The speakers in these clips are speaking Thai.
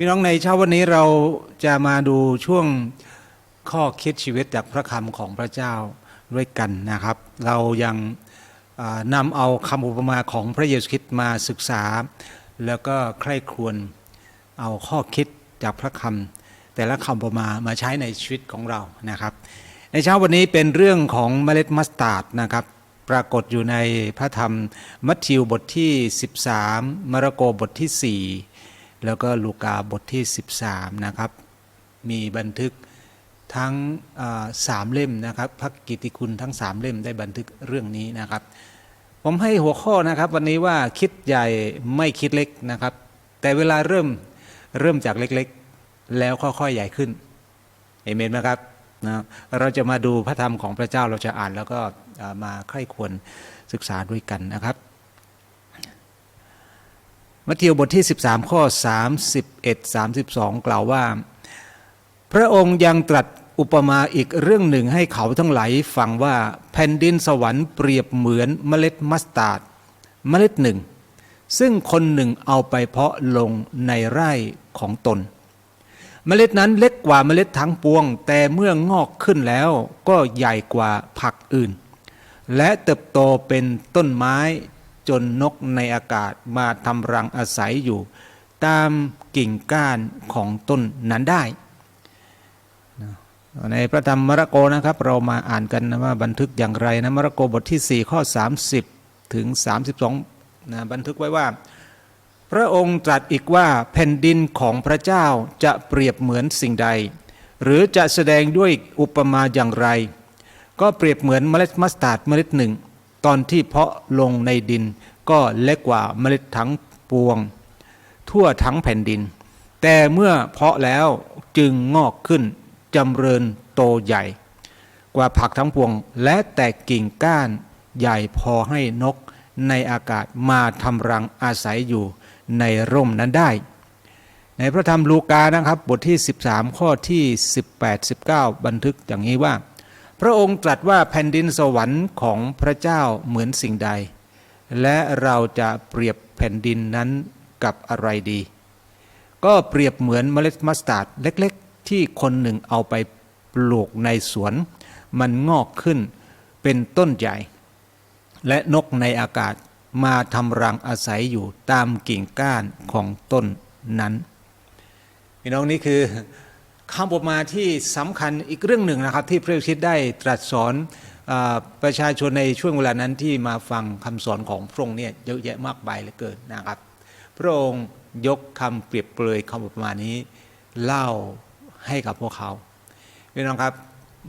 พี่น้องในเช้าวันนี้เราจะมาดูช่วงข้อคิดชีวิตจากพระคำของพระเจ้าด้วยกันนะครับ เรายังนำเอาคำอุปมาของพระเยซูคริสต์มาศึกษา แล้วก็ใคร่ครวญเอาข้อคิดจากพระคำแต่ละคำอุปมามาใช้ในชีวิตของเรานะครับ ในเช้าวันนี้เป็นเรื่องของเมล็ดมัสตาร์ดนะครับ ปรากฏอยู่ในพระธรรมมัทธิวบทที่ 13 มาระโกบทที่ 4 แล้วก็ลูกาบทที่ 13 นะครับ มีบันทึกทั้งสามเล่มนะครับพระกิติคุณทั้งสามเล่มได้บันทึกเรื่องนี้นะครับ ผมให้หัวข้อนะครับ วันนี้ว่าคิดใหญ่ไม่คิดเล็กนะครับ แต่เวลาเริ่มเริ่มจากเล็กๆ แล้วค่อยๆใหญ่ขึ้นเอเมนไหมครับนะเราจะมาดูพระธรรมของพระเจ้าเราจะอ่านแล้วก็มาใคร่ควรศึกษาด้วยกันนะครับ มัทธิวบทที่ 13 ข้อ 31 32 กล่าวว่า พระองค์ยังตรัสอุปมาอีกเรื่องหนึ่งให้เขาทั้งหลายฟังว่าแผ่นดินสวรรค์เปรียบเหมือนเมล็ดมัสตาร์ดเมล็ดหนึ่ง ซึ่งคนหนึ่งเอาไปเพาะลงในไร่ของตน เมล็ดนั้นเล็กกว่าเมล็ดทั้งปวง แต่เมื่องอกขึ้นแล้วก็ใหญ่กว่าผักอื่น และเติบโตเป็นต้นไม้ จนนกในอากาศมาทำรังอาศัยอยู่ ตามกิ่งก้านของต้นนั้นได้ ในพระธรรมมรโกนะครับ เรามาอ่านกันนะว่าบันทึกอย่างไรนะมรโกบทที่ 4 ข้อ 30 ถึง 32นะบันทึกไว้ว่า พระองค์ตรัสอีกว่าแผ่นดินของพระเจ้าจะเปรียบเหมือนสิ่งใด หรือจะแสดงด้วยอุปมาอย่างไร ก็เปรียบเหมือนเมล็ดมัสตาร์ดเมล็ดหนึ่ง ตอนที่เพาะลงในดิน ก็เล็กกว่าเมล็ดทั้งปวง ทั่วทั้งแผ่นดิน แต่เมื่อเพาะแล้วจึงงอกขึ้นจำเริญโตใหญ่ กว่าผักทั้งปวง และแตกกิ่งก้านใหญ่พอให้นกในอากาศมาทำรังอาศัยอยู่ในร่มนั้นได้ ในพระธรรมลูกานะครับบทที่ 13 ข้อที่ 18 19 บันทึกอย่างนี้ว่า พระองค์ตรัสว่าแผ่นดินสวรรค์ของพระเจ้าเหมือนสิ่งใด และเราจะเปรียบแผ่นดินนั้นกับอะไรดี ก็เปรียบเหมือนเมล็ดมัสตาร์ดเล็กๆ ที่คนหนึ่งเอาไปปลูกในสวน มันงอกขึ้นเป็นต้นใหญ่ และนกในอากาศมาทำรังอาศัยอยู่ตามกิ่งก้านของต้นนั้นพี่น้องนี่คือ คำอุปมาที่สำคัญอีกเรื่องหนึ่งนะครับ ที่พระคริสต์ได้ตรัสสอนอประชาชนในช่วงเวลานั้นที่มาฟังคำสอนของพระองค์เนี่ยเยอะแยะมากมายเหลือเกินนะครับ พระองค์ยกคำเปรียบเปรยคำอุปมานี้เล่าให้กับพวกเขาพี่น้องครับ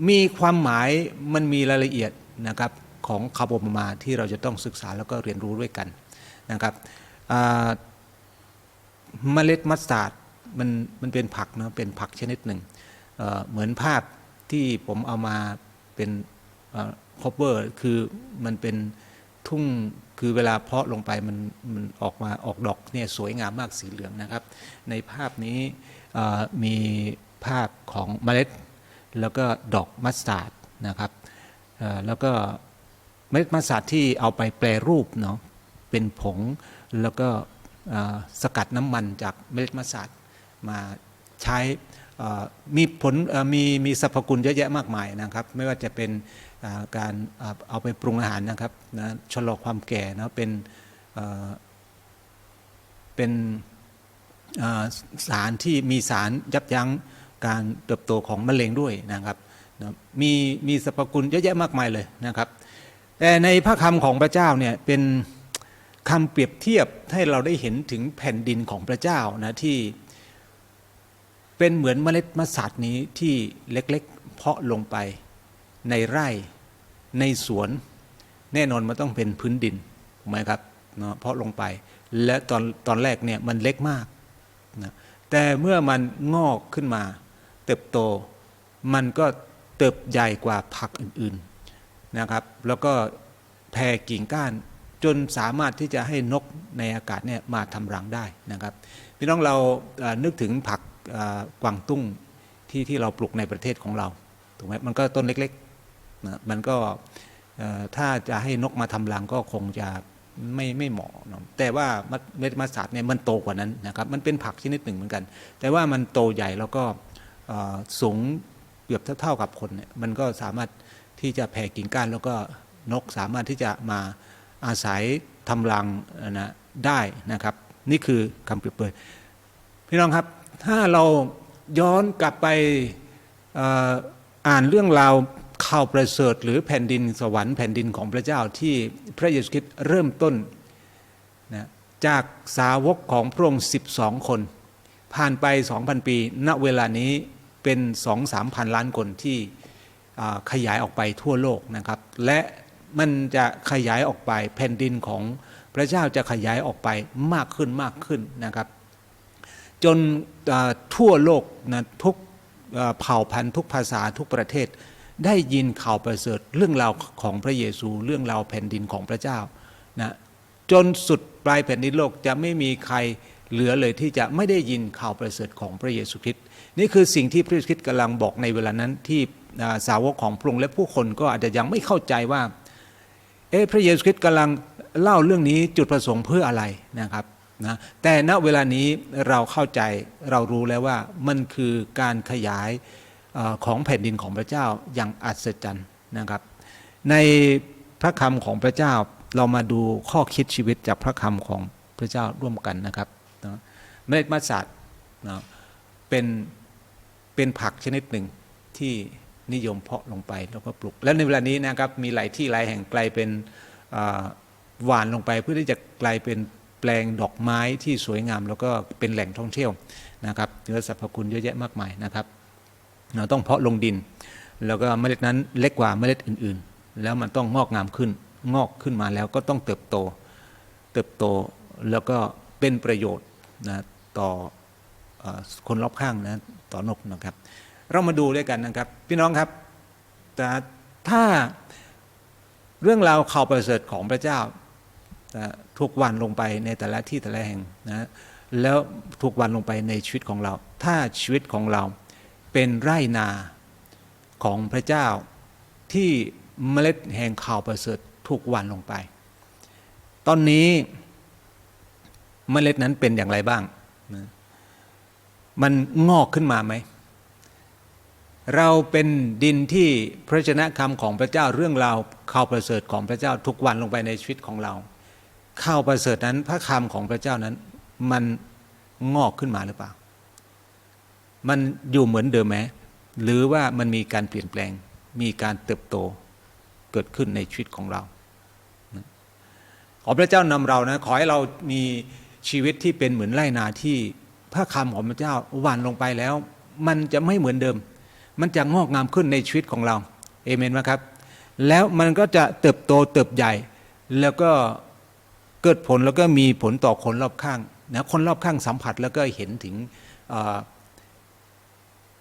มีความหมายมันมีรายละเอียดนะครับของคำอุปมาที่เราจะต้องศึกษาแล้วก็เรียนรู้ด้วยกันนะครับเมล็ดมัสตาร์ด มันมันเป็นผักนะเป็นผักชนิดหนึ่งเเหมือนภาพที่ผมเอามาเป็นคอปเวอร์คือมันเป็นทุ่งคือเวลาเพาะลงไปมันมันออกมาออกดอกเนี่ยสวยงามมากสีเหลืองนะครับ ในภาพนี้มีภาพของเมล็ด แล้วก็ดอกมัสตาร์ดนะครับแล้วก็เมล็ดมัสตาร์ดที่เอาไปแปรรูปเนาะเป็นผงแล้วก็สกัดน้ำมันจากเมล็ดมะสตาร์ด มาใช้มีผลมีมีสรรพคุณเยอะแยะมากมายนะครับ ไม่ว่าจะเป็นการเอาไปปรุงอาหารนะครับนะชะลอความแก่นะเป็นเป็นสารที่มีสารยับยั้งการเติบโตของมะเร็งด้วยนะครับนะมีมีสรรพคุณเยอะแยะมากมายเลยนะครับแต่ในพระคำของพระเจ้าเนี่ยเป็นคำเปรียบเทียบให้เราได้เห็นถึงแผ่นดินของพระเจ้านะที่ เป็นเหมือนเมล็ดมะสัดนี้ที่เล็กๆ เพาะลงไปในไร่ในสวน แน่นอนมันต้องเป็นพื้นดินถูกไหมครับเนาะเพาะลงไป และตอนตอนแรกเนี่ยมันเล็กมากนะแต่เมื่อมันงอกขึ้นมา เติบโต มันก็เติบใหญ่กว่าผักอื่นๆนะครับ แล้วก็แผ่กิ่งก้านจนสามารถที่จะให้นกในอากาศเนี่ยมาทำรังได้นะครับพี่น้องเรานึกถึงผัก กวางตุ้งที่ที่เราปลูกในประเทศของเราถูกไหมมันก็ต้นเล็กๆนะมันก็ถ้าจะให้นกมาทำรังก็คงจะไม่ไม่เหมาะเนะแต่ว่าเม็ดมัสตาร์ดเนี่ยมันโตกว่านั้นนะครับมันเป็นผักชนิดหนึ่งเหมือนกัน แต่ว่ามันโตใหญ่แล้วก็สูงเกือบเท่าๆกับคนเนี่ยมันก็สามารถที่จะแผ่กิ่งก้านแล้วก็นกสามารถที่จะมาอาศัยทำรังนะได้นะครับ นี่คือคำเปรียบเปรยพี่น้องครับ ถ้าเราย้อนกลับไปอ่ออ่านเรื่องราวข่าวประเสริฐหรือแผ่นดินสวรรค์แผ่นดินของพระเจ้าที่พระเยซูคริสต์เริ่มต้นนะจากสาวกของพระองค์ 12 คน ผ่านไป 2,000 ปี ณเวลานี้เป็น2-3พันล้านคนที่ขยายออกไปทั่วโลกนะครับ และมันจะขยายออกไปแผ่นดินของพระเจ้าจะขยายออกไปมากขึ้นมากขึ้นนะครับ จนทั่วโลกนะทุกเผ่าพันธุ์ทุกภาษาทุกประเทศ ได้ยินข่าวประเสริฐเรื่องราวของพระเยซูเรื่องราวแผ่นดินของพระเจ้านะจนสุดปลายแผ่นดินโลกจะไม่มีใครเหลือเลยที่จะไม่ได้ยินข่าวประเสริฐของพระเยซูคริสต์นี่คือสิ่งที่พระเยซูคริสต์กำลังบอกในเวลานั้นที่สาวกของพระองค์และผู้คนก็อาจจะยังไม่เข้าใจว่าเอ๊ะพระเยซูคริสต์กำลังเล่าเรื่องนี้จุดประสงค์เพื่ออะไรนะครับ นะแต่ณเวลานี้เราเข้าใจเรารู้แล้วว่ามันคือการขยายของแผ่นดินของพระเจ้าอย่างอัศจรรย์นะครับ ในพระคำของพระเจ้าเรามาดูข้อคิดชีวิตจากพระคำของพระเจ้าร่วมกันนะครับนะเมล็ดมัสตัดนะเป็นเป็นผักชนิดหนึ่งที่นิยมเพาะลงไปแล้วก็ปลูก และในเวลานี้นะครับมีหลายที่หลายแห่งกลายเป็นหวานลงไปเพื่อที่จะกลายเป็น ลงดอกไม้ที่สวยงาม แล้วก็เป็นแหล่งท่องเที่ยวนะครับเนื้อสรรพคุณเยอะแยะมากมายนะครับเราต้องเพาะลงดิน แล้วก็เมล็ดนั้นเล็กกว่าเมล็ดอื่นๆ แล้วมันต้องงอกงามขึ้น งอกขึ้นมาแล้วก็ต้องเติบโต เติบโตแล้วก็เป็นประโยชน์นะต่ออคนรอบข้างนะต่อนกนะครับ เรามาดูด้วยกันนะครับ พี่น้องครับแต่ถ้าเรื่องราวข่าวประเสริฐของพระเจ้า ทุกวันลงไปในแต่ละที่แต่ละแห่งนะแล้วทุกวันลงไปในชีวิตของเรา ถ้าชีวิตของเราเป็นไร่นาของพระเจ้าที่เมล็ดแห่งข่าวประเสริฐทุกวันลงไป ตอนนี้เมล็ดนั้นเป็นอย่างไรบ้างนะมันงอกขึ้นมาไหม เราเป็นดินที่พระชนะคำของพระเจ้าเรื่องราวข่าวประเสริฐของพระเจ้าทุกวันลงไปในชีวิตของเรา ข่าวประเสริฐนั้นพระคำของพระเจ้านั้น มันงอกขึ้นมาหรือเปล่า มันอยู่เหมือนเดิมไหมหรือว่ามันมีการเปลี่ยนแปลง มีการเติบโตเกิดขึ้นในชีวิตของเรา ขอพระเจ้านำเรานะขอให้เรามีชีวิตที่เป็นเหมือนไรนาที่พระคำของพระเจ้าหวานลงไปแล้ว มันจะไม่เหมือนเดิม มันจะงอกงามขึ้นในชีวิตของเราเอเมนไหมครับ แล้วมันก็จะเติบโตเติบใหญ่ แล้วก็ กิดผลแล้วก็มีผลต่อคนรอบข้างนะคนรอบข้างสัมผัสแล้วก็เห็นถึง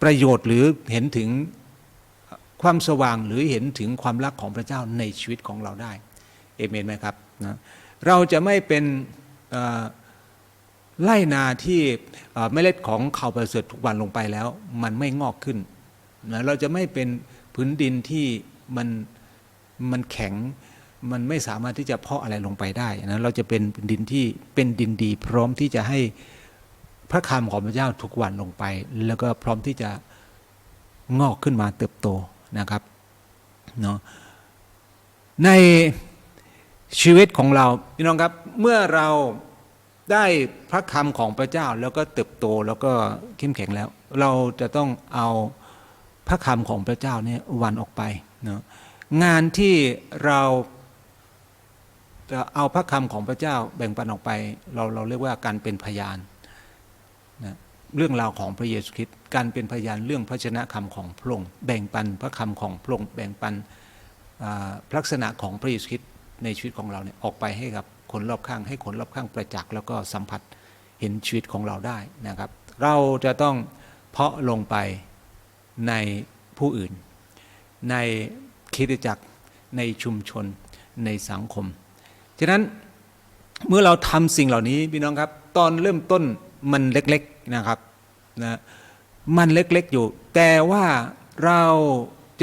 ประโยชน์หรือเห็นถึงความสว่างหรือเห็นถึงความรักของพระเจ้าในชีวิตของเราได้เอเมนไหมครับนะเราจะไม่เป็นไล่นาที่เอ่อเมล็ดของข่าวประเสริฐทุกวันลงไปแล้ว มันไม่งอกขึ้นนะเราจะไม่เป็นพื้นดินที่มันมันแข็ง มันไม่สามารถที่จะเพาะอะไรลงไปได้นะเราจะเป็นดินที่เป็นดินดี พร้อมที่จะให้พระคำของพระเจ้าทุกวันลงไป แล้วก็พร้อมที่จะงอกขึ้นมาเติบโตนะครับเนาะในชีวิตของเราพี่น้องครับเมื่อเราได้พระคำของพระเจ้าแล้วก็เติบโตแล้วก็เข้มแข็งแล้ว เราจะต้องเอาพระคำของพระเจ้าเนี่ยวันออกไปเนาะงานที่เรา จะเอาพระคำของพระเจ้าแบ่งปันออกไป เราเราเรียกว่าการเป็นพยานนะเรื่องราวของพระเยซูคริสต์การเป็นพยานเรื่องพระชนะคำของพระองค์แบ่งปันพระคำของพระองค์แบ่งปันลักษณะของพระเยซูคริสต์ในชีวิตของเราเนี่ยออกไปให้กับคนรอบข้าง ให้คนรอบข้างประจักษ์แล้วก็สัมผัสเห็นชีวิตของเราได้นะครับ เราจะต้องเพาะลงไปในผู้อื่น ในคริสตจักรในชุมชนในสังคม ฉะนั้นเมื่อเราทำสิ่งเหล่านี้พี่น้องครับ ตอนเริ่มต้นมันเล็กๆนะครับนะมันเล็กๆอยู่ แต่ว่าเรา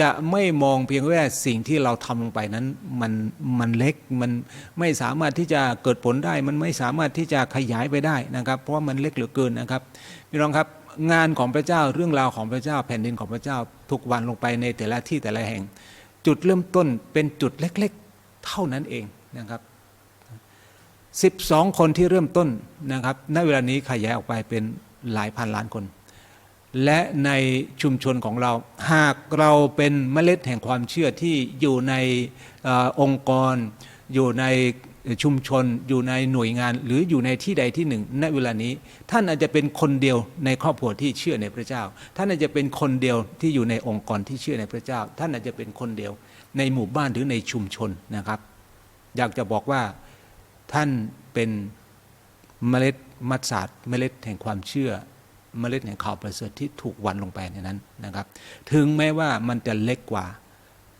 จะไม่มองเพียงว่สิ่งที่เราทำลงไปนั้นมันมันเล็กมันไม่สามารถที่จะเกิดผลได้ มันไม่สามารถที่จะขยายไปได้นะครับ เพราะมันเล็กเหลือเกินนะครับพี่น้องครับงานของพระเจ้าเรื่องราวของพระเจ้าแผ่นดินของพระเจ้าทุกวันลงไปในแต่ละที่แต่ละแห่ง จุดเริ่มต้นเป็นจุดเล็ก ๆ เท่านั้นเองนะครับ 12 คนที่เริ่มต้นนะครับณเวลานี้ขยายออกไปเป็นหลายพันล้านคน และในชุมชนของเรา หากเราเป็นเมล็ดแห่งความเชื่อที่อยู่ในอองค์กร อยู่ในชุมชน อยู่ในหน่วยงาน หรืออยู่ในที่ใดที่หนึ่ง ณเวลานี้ ท่านอาจจะเป็นคนเดียวในครอบครัวที่เชื่อในพระเจ้า ท่านอาจจะเป็นคนเดียวที่อยู่ในองค์กรที่เชื่อในพระเจ้า ท่านอาจจะเป็นคนเดียว ในหมู่บ้านหรือในชุมชนนะครับ อยากจะบอกว่า ท่านเป็นเมล็ดมัดสาดเมล็ดแห่งความเชื่อ เมล็ดแห่งข่าวประเสริฐที่ถูกวันลงไปในนั้นนะครับ ถึงแม้ว่ามันจะเล็กกว่า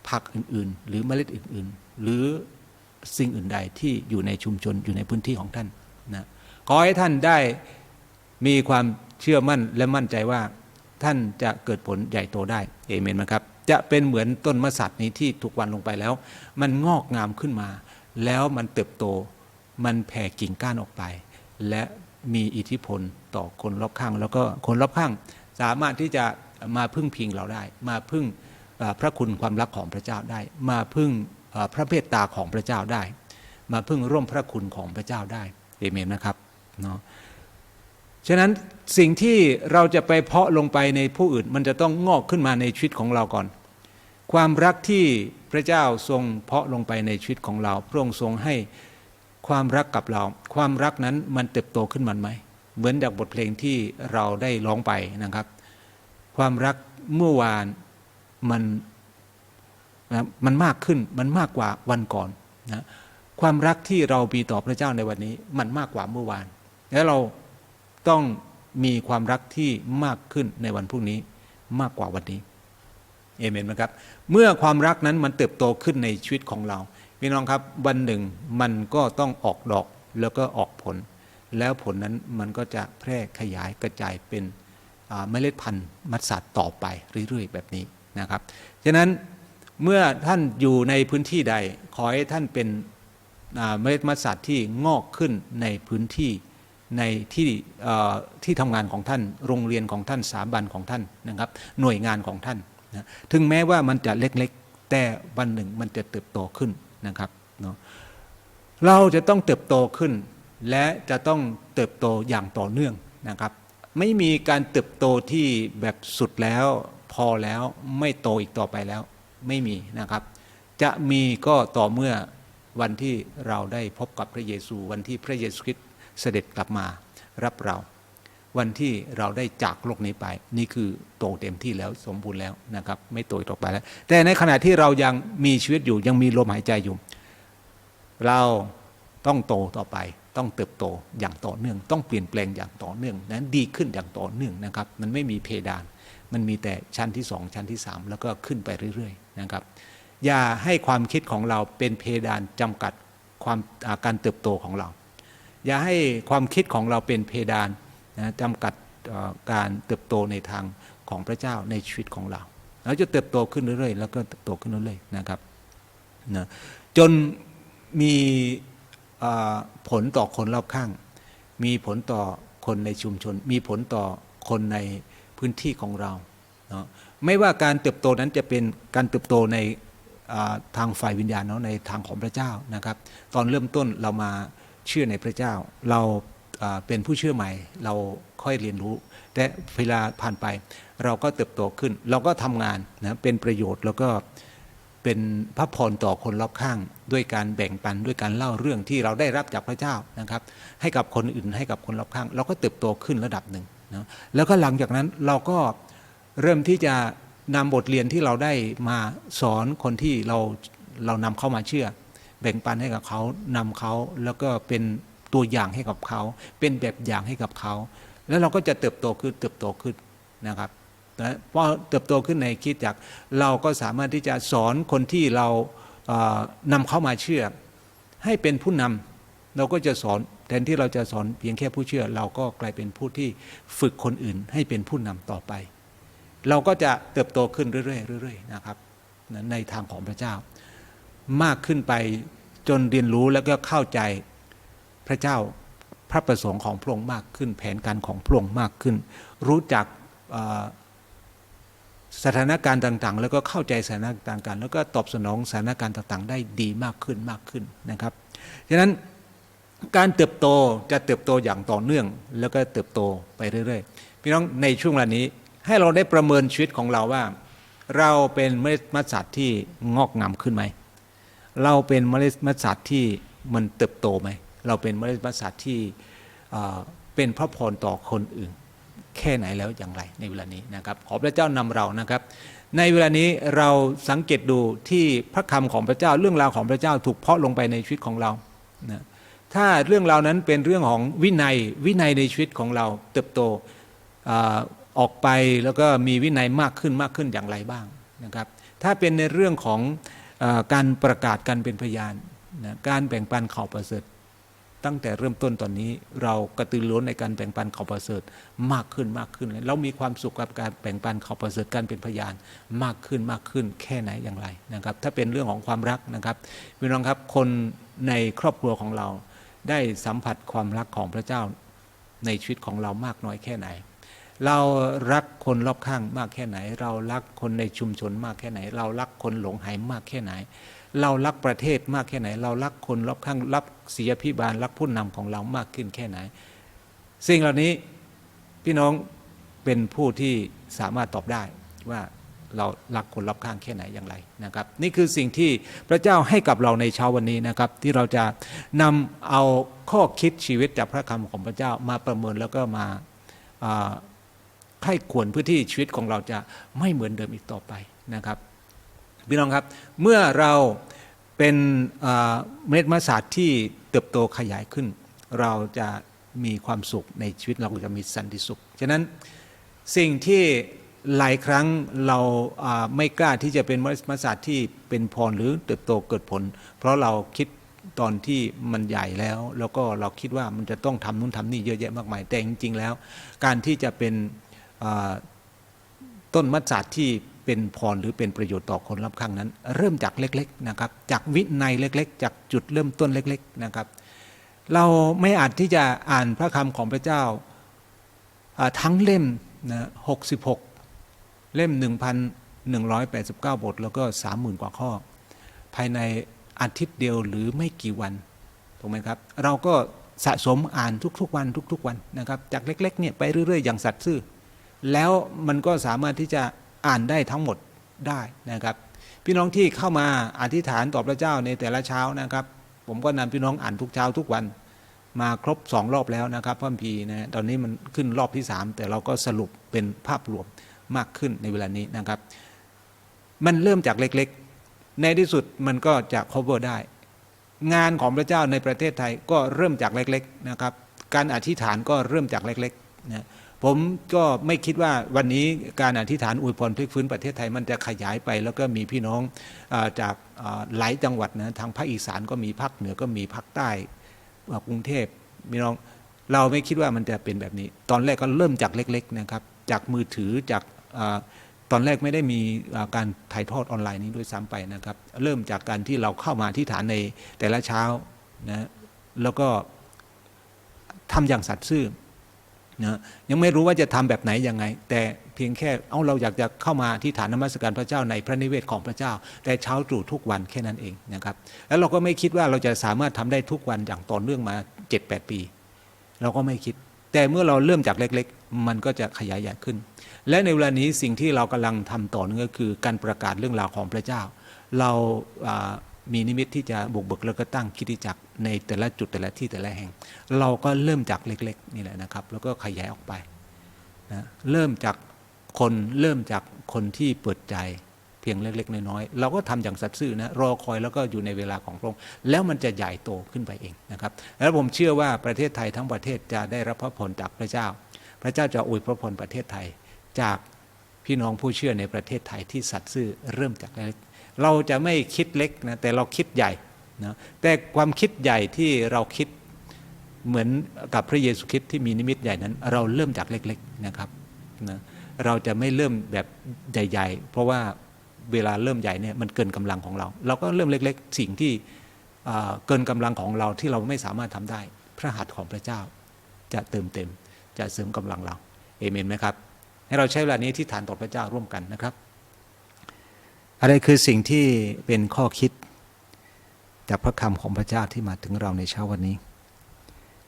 ผักอื่นๆ หรือเมล็ดอื่นๆ หรือสิ่งอื่นใดที่อยู่ในชุมชนอยู่ในพื้นที่ของท่านนะขอให้ท่านได้มีความเชื่อมั่นและมั่นใจว่าท่านจะเกิดผลใหญ่โตได้เอเมนไหมครับ จะเป็นเหมือนต้นมะสัดนี้ที่ถูกวันลงไปแล้ว มันงอกงามขึ้นมา แล้วมันเติบโต มันแผ่กิ่งก้านออกไป และมีอิทธิพลต่อคนรอบข้าง แล้วก็คนรอบข้างสามารถที่จะมาพึ่งพิงเราได้ มาพึ่งพระคุณความรักของพระเจ้าได้ มาพึ่งพระเมตตาของพระเจ้าได้ มาพึ่งร่วมพระคุณของพระเจ้าได้เอเมนนะครับเนาะฉะนั้นสิ่งที่เราจะไปเพาะลงไปในผู้อื่นมันจะต้องงอกขึ้นมาในชีวิตของเราก่อน ความรักที่พระเจ้าทรงเพาะลงไปในชีวิตของเรา พระองค์ทรงให้ ความรักกับเรา ความรักนั้นมันเติบโตขึ้นมันไหม เหมือนจากบทเพลงที่เราได้ร้องไปนะครับ ความรักเมื่อวานมันนะมันมากขึ้นมันมากกว่าวันก่อนนะความรักที่เรามีต่อพระเจ้าในวันนี้ มันมากกว่าเมื่อวาน และเราต้องมีความรักที่มากขึ้นในวันพรุ่งนี้มากกว่าวันนี้เอเมนไหมครับ เมื่อความรักนั้นมันเติบโตขึ้นในชีวิตของเรา พี่น้องครับวันหนึ่งมันก็ต้องออกดอกแล้วก็ออกผล แล้วผลนั้นมันก็จะแพร่ขยายกระจายเป็นเมล็ดพันธุ์มัดสัตว์ต่อไปเรื่อยๆ แบบนี้นะครับฉะนั้นเมื่อท่านอยู่ในพื้นที่ใด ขอให้ท่านเป็นเมล็ดมัดสัตว์ที่งอกขึ้นในพื้นที่ในที่ที่ทำงานของท่าน โรงเรียนของท่านสถาบันของท่านนะครับ หน่วยงานของท่านนะถึงแม้ว่ามันจะเล็กๆ แต่วันหนึ่งมันจะเติบโตขึ้น นะครับเนาะเราจะต้องเติบโตขึ้น และจะต้องเติบโตอย่างต่อเนื่องนะครับ ไม่มีการเติบโตที่แบบสุดแล้วพอแล้วไม่โตอีกต่อไปแล้ว ไม่มีนะครับ จะมีก็ต่อเมื่อวันที่เราได้พบกับพระเยซูวันที่พระเยซูคริสต์เสด็จกลับมารับเรา วันที่เราได้จากโลกนี้ไป นี่คือโตเต็มที่แล้วสมบูรณ์แล้วนะครับ ไม่โตอีกต่อไปแล้ว แต่ในขณะที่เรายังมีชีวิตอยู่ยังมีลมหายใจอยู่ เราต้องโตต่อไป ต้องเติบโตอย่างต่อเนื่อง ต้องเปลี่ยนแปลงอย่างต่อเนื่อง นั้นดีขึ้นอย่างต่อเนื่องนะครับ มันไม่มีเพดาน มันมีแต่ชั้นที่สองชั้นที่สามแล้วก็ขึ้นไปเรื่อยๆนะครับ อย่าให้ความคิดของเราเป็นเพดานจำกัดความการเติบโตของเรา อย่าให้ความคิดของเราเป็นเพดาน นะจำกัดการเติบโตในทางของพระเจ้าในชีวิตของเราเราจะเติบโตขึ้นเรื่อยๆแล้วก็เติบโตขึ้นเรื่อยๆนะครับนะจนมีผลต่อคนรอบข้าง มีผลต่อคนในชุมชน มีผลต่อคนในพื้นที่ของเราเนาะไม่ว่าการเติบโตนั้นจะเป็นการเติบโตในทางฝ่ายวิญญาณเนาะในทางของพระเจ้านะครับ ตอนเริ่มต้นเรามาเชื่อในพระเจ้า เรา เป็นผู้เชื่อใหม่ เราค่อยเรียนรู้แต่เวลาผ่านไป เราก็เติบโตขึ้น เราก็ทำงานนะเป็นประโยชน์แล้วก็เป็นพระพรต่อคนรอบข้าง ด้วยการแบ่งปันด้วยการเล่าเรื่องที่เราได้รับจากพระเจ้านะครับ ให้กับคนอื่นให้กับคนรอบข้าง เราก็เติบโตขึ้นระดับหนึ่งนะแล้วก็หลังจากนั้นเราก็เริ่มที่จะนำบทเรียนที่เราได้มาสอนคนที่เราเรานำเข้ามาเชื่อ แบ่งปันให้กับเขานำเขาแล้วก็เป็น ตัวอย่างให้กับเขา เป็นแบบอย่างให้กับเขา แล้วเราก็จะเติบโตขึ้นเติบโตขึ้นนะครับนะพอเติบโตขึ้นในคิดจักเราก็สามารถที่จะสอนคนที่เราเอ่อนำเข้ามาเชื่อ ให้เป็นผู้นำเราก็จะสอนแทนที่เราจะสอนเพียงแค่ผู้เชื่อ เราก็กลายเป็นผู้ที่ฝึกคนอื่น ให้เป็นผู้นำต่อไป เราก็จะเติบโตขึ้นเรื่อยๆเรื่อยๆนะครับในทางของพระเจ้า มากขึ้นไปจนเรียนรู้แล้วก็เข้าใจ พระเจ้าพระประสงค์ของพระองค์มากขึ้น แผนการของพระองค์มากขึ้น รู้จักสถานการณ์ต่างๆ แล้วก็เข้าใจสถานการณ์ต่างๆแล้วก็ตอบสนองสถานการณ์ต่างๆ ได้ดีมากขึ้นมากขึ้นนะครับฉะนั้นการเติบโตจะเติบโตอย่างต่อเนื่อง แล้วก็เติบโตไปเรื่อยๆพี่น้องในช่วงเวลานี้ให้เราได้ประเมินชีวิตของเราว่า เราเป็นเมล็ดมัสสัตว์ที่งอกงามขึ้นไหมเราเป็นเมล็ดมัสสัตว์ที่มันเติบโตไหม เราเป็นเมล็ดมัสสัตว์ที่เป็นพระพรต่อคนอื่น แค่ไหนแล้วอย่างไรในเวลานี้นะครับ ขอพระเจ้านำเรานะครับ ในเวลานี้เราสังเกตดูที่พระคำของพระเจ้าเรื่องราวของพระเจ้าถูกเพาะลงไปในชีวิตของเรานะถ้าเรื่องราวนั้นเป็นเรื่องของวินัยวินัยในชีวิตของเราเติบโตออกไปแล้วก็มีวินัยมากขึ้นมากขึ้นอย่างไรบ้างนะครับ ถ้าเป็นในเรื่องของอการประกาศการเป็นพยานนะการแบ่งปันข่าวประเสริฐ ตั้งแต่เริ่มต้นตอนนี้เรากระตือรือร้นในการแบ่งปันข่าวประเสริฐมากขึ้นมากขึ้น เรามีความสุขกับการแบ่งปันข่าวประเสริฐการเป็นพยานมากขึ้นมากขึ้น แค่ไหนอย่างไรนะครับ ถ้าเป็นเรื่องของความรักนะครับพี่น้องครับคนในครอบครัวของเราได้สัมผัสความรักของพระเจ้าในชีวิตของเรามากน้อยแค่ไหน เรารักคนรอบข้างมากแค่ไหน เรารักคนในชุมชนมากแค่ไหน เรารักคนหลงหายมากแค่ไหน เรารักประเทศมากแค่ไหน เรารักคนรอบข้างรักเสียพิบาลรักผู้นำของเรามากขึ้นแค่ไหน สิ่งเหล่านี้พี่น้องเป็นผู้ที่สามารถตอบได้ว่าเรารักคนรอบข้างแค่ไหนอย่างไรนะครับ นี่คือสิ่งที่พระเจ้าให้กับเราในเช้าวันนี้นะครับ ที่เราจะนำเอาข้อคิดชีวิตจากพระคำของพระเจ้ามาประเมินแล้วก็มาอ่าใคร่ควรเพื่อที่ชีวิตของเราจะไม่เหมือนเดิมอีกต่อไปนะครับ พี่น้องครับเมื่อเราเป็นเมล็ดมะสาดที่เติบโตขยายขึ้น เราจะมีความสุขในชีวิตเราจะมีสันติสุข ฉะนั้นสิ่งที่หลายครั้งเราไม่กล้าที่จะเป็นเมล็ดมะสาดที่เป็นพรหรือเติบโตเกิดผล เพราะเราคิดตอนที่มันใหญ่แล้ว แล้วก็เราคิดว่ามันจะต้องทำนู่นทำนี่เยอะแยะมากมายแต่จริงๆแล้ว การที่จะเป็นต้นมัจจาที่ เป็นพรหรือเป็นประโยชน์ต่อคนรอบข้างนั้น เริ่มจากเล็กๆนะครับ จากวินัยเล็กๆ จากจุดเริ่มต้นเล็กๆนะครับ เราไม่อาจที่จะอ่านพระคำของพระเจ้าทั้งเล่มนะหกสิบหกเล่ม 1,189 บท แล้วก็ 30,000 กว่าข้อ ภายในอาทิตย์เดียวหรือไม่กี่วันถูกไหมครับ เราก็สะสมอ่านทุกๆวันทุก ๆ วันนะครับ จากเล็กๆเนี่ยไปเรื่อย ๆ อย่างสัตว์ซื่อ แล้วมันก็สามารถที่จะ อ่านได้ทั้งหมดได้นะครับ พี่น้องที่เข้ามาอธิษฐานต่อพระเจ้าในแต่ละเช้านะครับ ผมก็นำพี่น้องอ่านทุกเช้าทุกวันมาครบสองรอบแล้วนะครับพระคัมภีนะตอนนี้มันขึ้นรอบที่สามแต่เราก็สรุปเป็นภาพรวมมากขึ้นในเวลานี้นะครับ มันเริ่มจากเล็กๆ ในที่สุดมันก็จะ cover ได้ งานของพระเจ้าในประเทศไทยก็เริ่มจากเล็กๆนะครับ การอธิษฐานก็เริ่มจากเล็กๆ นะผมก็ไม่คิดว่าวันนี้การอธิษฐานอวยพรพลิกฟื้นประเทศไทยมันจะขยายไป แล้วก็มีพี่น้องอจากหลายจังหวัดนะทางภาคอีสานก็มีภาคเหนือก็มีภาคใต้กรุงเทพพี่น้องเราไม่คิดว่ามันจะเป็นแบบนี้ ตอนแรกก็เริ่มจากเล็กๆนะครับจากมือถือจากอตอนแรกไม่ได้มีการถ่ายทอดออนไลน์นี้ด้วยซ้ำไปนะครับ เริ่มจากการที่เราเข้ามาที่ฐานในแต่ละเช้านะแล้วก็ทำอย่างสัตย์ซื่อ นะยังไม่รู้ว่าจะทำแบบไหนยังไง แต่เพียงแค่เอาเราอยากจะเข้ามาที่ฐานนมัสการพระเจ้าในพระนิเวศของพระเจ้า แต่เช้าตรู่ทุกวันแค่นั้นเองนะครับแล้วเราก็ไม่คิดว่าเราจะสามารถทำได้ทุกวันอย่างต่อเนื่องมา 7-8 ปี เราก็ไม่คิด แต่เมื่อเราเริ่มจากเล็ก ๆ มันก็จะขยายใหญ่ขึ้น และในเวลานี้สิ่งที่เรากำลังทำต่อเนื่องก็คือการประกาศเรื่องราวของพระเจ้า เราอ่า มีนิมิตที่จะบุกเบิกแล้วก็ตั้งคิดจักรในแต่ละจุดแต่ละที่แต่ละแห่ง เราก็เริ่มจากเล็กๆนี่แหละนะครับ แล้วก็ขยายออกไปนะเริ่มจากคนเริ่มจากคนที่เปิดใจเพียงเล็กๆน้อยๆเราก็ทำอย่างสัตย์ซื่อนะรอคอยแล้วก็อยู่ในเวลาของพระองค์แล้วมันจะใหญ่โตขึ้นไปเองนะครับ แล้วผมเชื่อว่าประเทศไทยทั้งประเทศจะได้รับพระพรจากพระเจ้า พระเจ้าจะอวยพระพรประเทศไทย จากพี่น้องผู้เชื่อในประเทศไทยที่สัตย์ซื่อเริ่มจากเล็ก เราจะไม่คิดเล็กนะแต่เราคิดใหญ่นะแต่ความคิดใหญ่ที่เราคิดเหมือนกับพระเยซูคริสต์ที่มีนิมิตใหญ่นั้น เราเริ่มจากเล็กๆนะครับนะเราจะไม่เริ่มแบบใหญ่ ๆ เพราะว่าเวลาเริ่มใหญ่เนี่ยมันเกินกำลังของเรา เราก็เริ่มเล็ก ๆ สิ่งที่เกินกำลังของเราที่เราไม่สามารถทำได้ พระหัตถ์ของพระเจ้า จะเติมเต็มจะเสริมกำลังเราเอเมนไหมครับ ให้เราใช้เวลานี้ที่ฐานต่อพระเจ้าร่วมกันนะครับ อะไรคือสิ่งที่เป็นข้อคิด จากพระคำของพระเจ้าที่มาถึงเราในเช้าวันนี้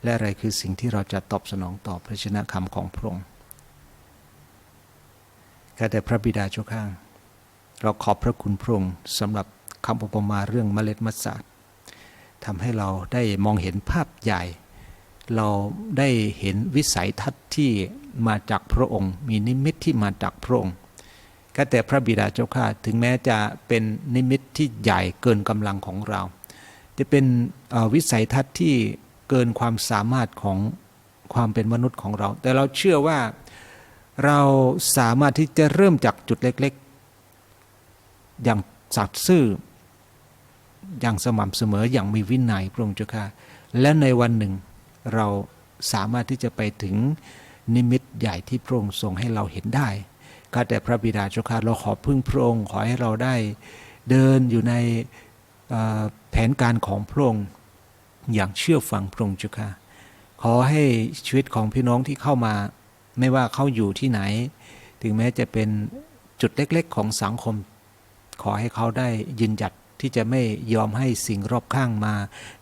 และอะไรคือสิ่งที่เราจะตอบสนองต่อพระชนะคำของพระองค์ข้าแต่พระบิดาเจ้าข้าง เราขอบพระคุณพระองค์สำหรับคำอุปมาเรื่องเมล็ดมัสตาร์ดทำให้เราได้มองเห็นภาพใหญ่ เราได้เห็นวิสัยทัศน์ที่มาจากพระองค์ มีนิมิตที่มาจากพระองค์ ข้าแต่พระบิดาเจ้าข้าถึงแม้จะเป็นนิมิตที่ใหญ่เกินกำลังของเรา จะเป็นวิสัยทัศน์ที่เกินความสามารถของความเป็นมนุษย์ของเรา แต่เราเชื่อว่าเราสามารถที่จะเริ่มจากจุดเล็กๆ อย่างสัตย์ซื่อ อย่างสม่ำเสมออย่างมีวินัยพระองค์เจ้าค่ะและในวันหนึ่งเราสามารถที่จะไปถึงนิมิตใหญ่ที่พระองค์ทรงให้เราเห็นได้ ข้าแต่พระบิดาเจ้าข้าเราขอพึ่งพระองค์ขอให้เราได้เดินอยู่ในแผนการของพระองค์อย่างเชื่อฟังพระองค์เจ้าข้าขอให้ชีวิตของพี่น้องที่เข้ามา ไม่ว่าเขาอยู่ที่ไหน ถึงแม้จะเป็นจุดเล็กๆ ของสังคม ขอให้เขาได้ยืนหยัดที่จะไม่ยอมให้สิ่งรอบข้างมา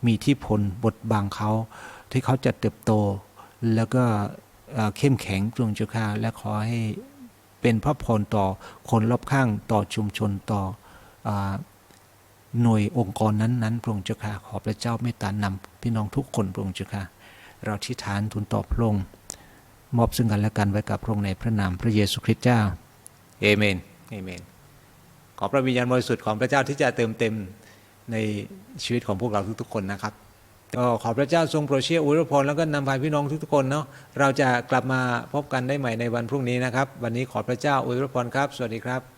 มีที่พลบทบังเขา ที่เขาจะเติบโต แล้วก็เอ่อเข้มแข็งพระองค์เจ้าข้าและขอให้ เป็นพระพรต่อคนรอบข้างต่อชุมชนต่ออหน่วยองค์กรนั้นๆ พระองค์เจ้าค่ะขอพระเจ้าเมตตานำพี่น้องทุกคนพระองค์เจ้าค่ะเราที่ฐานทูลตอบพระองค์มอบซึ่งกันและกันไว้กับพระองค์ในพระนามพระเยซูคริสต์เจ้าเอเมนเอเมน ขอพระวิญญาณบริสุทธิ์ของพระเจ้าที่จะเติมเต็มในชีวิตของพวกเราทุกๆคนนะครับ ก็ขอพระเจ้าทรงโปรดเชียอวยพรแล้วก็นำพาพี่น้องทุกๆคนเนาะเราจะกลับมาพบกันได้ใหม่ในวันพรุ่งนี้นะครับ วันนี้ขอพระเจ้าอวยพรครับ สวัสดีครับ